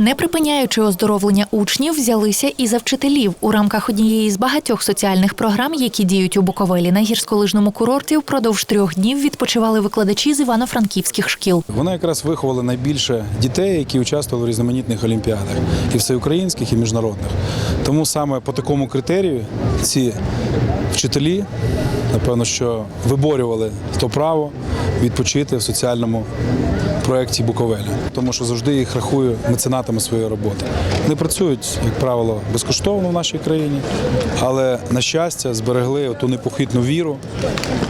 Не припиняючи оздоровлення учнів, взялися і за вчителів у рамках однієї з багатьох соціальних програм, які діють у Буковелі на гірськолижному курорті. Впродовж трьох днів відпочивали викладачі з івано-франківських шкіл. Вони якраз виховали найбільше дітей, які участвували в різноманітних олімпіадах, і всеукраїнських, і міжнародних. Тому саме по такому критерію ці вчителі, напевно, що виборювали то право відпочити в соціальному проєкті Буковеля, тому що завжди їх рахую меценатами своєї роботи. Вони працюють, як правило, безкоштовно в нашій країні, але на щастя зберегли ту непохитну віру,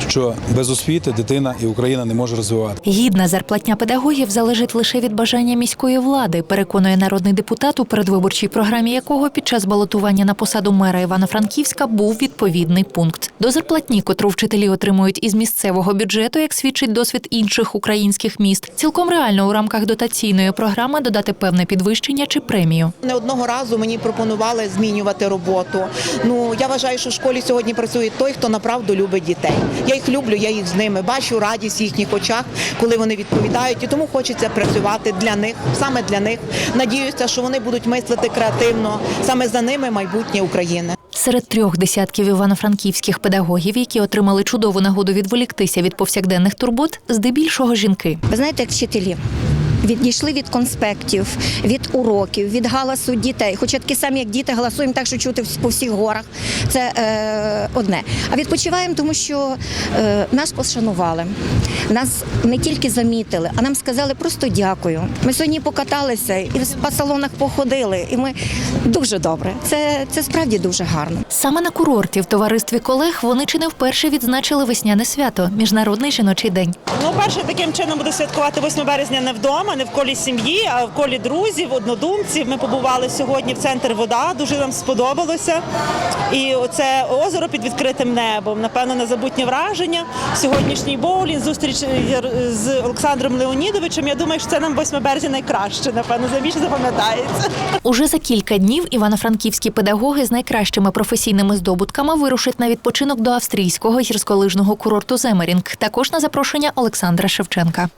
що без освіти дитина і Україна не може розвивати. Гідна зарплатня педагогів залежить лише від бажання міської влади, переконує народний депутат, у передвиборчій програмі якого під час балотування на посаду мера Івано-Франківська був відповідний пункт. До зарплатні, котру вчителі отримують із місцевого бюджету, як свідчить досвід інших українських міст, цілком реально у рамках дотаційної програми додати певне підвищення чи премію. Не одного разу мені пропонували змінювати роботу. Ну я вважаю, що в школі сьогодні працює той, хто направду любить дітей. Я їх люблю, я їх з ними бачу радість в їхніх очах, коли вони відповідають, і тому хочеться працювати для них, саме для них. Надіюся, що вони будуть мислити креативно. Саме за ними майбутнє України. Серед трьох десятків івано-франківських педагогів, які отримали чудову нагоду відволіктися від повсякденних турбот, здебільшого жінки. Ви знаєте, як вчителі. Відійшли від конспектів, від уроків, від галасу дітей. Хоча такі самі, як діти, галасуємо так, що чути по всіх горах. Це е, одне. А відпочиваємо, тому що е, нас пошанували. Нас не тільки замітили, а нам сказали просто дякую. Ми сьогодні покаталися і по салонах походили, і ми дуже добре. Це, це справді дуже гарно. Саме на курорті в товаристві колег вони чи не вперше відзначили весняне свято Міжнародний жіночий день. Ну, перше таким чином буде святкувати 8 березня не вдома, не в колі сім'ї, а в колі друзів, однодумців. Ми побували сьогодні в центр вода, дуже нам сподобалося. І оце озеро під відкритим небом. Напевно, незабутнє враження. Сьогоднішній боулінг, зустріч з Олександром Леонідовичем. Я думаю, що це нам 8 березня найкраще. Напевно, найбільше запам'ятається. Уже за кілька днів івано-франківські педагоги з найкращими професійними здобутками вирушить на відпочинок до австрійського гірськолижного курорту Земерінг, також на запрошення Олександра Шевченка.